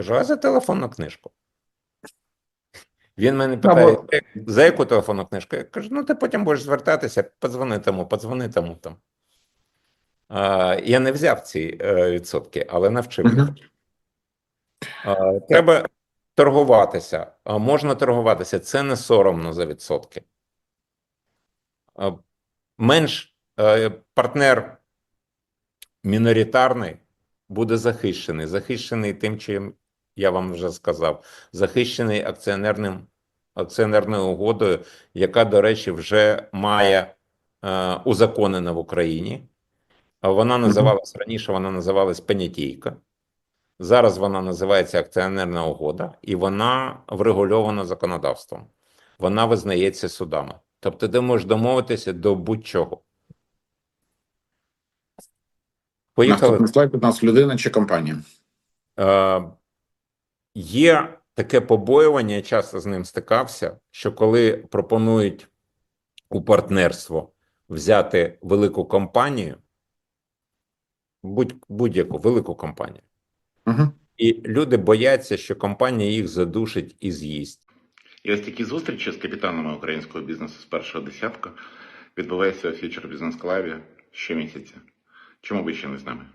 Кажу, а за телефонну книжку. Він мене питає, Або- за яку телефонну книжку? Я кажу, ну ти потім будеш звертатися, подзвони тому, подзвони тому там. А, я не взяв ці е, відсотки, але навчив їх. Мгм. А, треба торгуватися. А можна торгуватися. Це не соромно за відсотки. А, менш е, партнер міноритарний буде захищений. Захищений тим, чим я вам вже сказав, захищений акціонерним акціонерною угодою, яка, до речі, вже має е, узаконена в Україні. Вона називалась раніше, вона називалась понятійка. Зараз вона називається акціонерна угода, і вона врегульована законодавством. Вона визнається судами. Тобто, ти можеш домовитися до будь-чого. Поїхали. Наступний слайд у нас людина чи компанія? Е, є таке побоювання, я часто з ним стикався, що коли пропонують у партнерство взяти велику компанію, будь, будь-яку велику компанію, Угу. і люди бояться, що компанія їх задушить і з'їсть. І ось такі зустрічі з капітанами українського бізнесу з першого десятка відбуваються у Future Business Club щомісяця. Чому ви ще не з нами?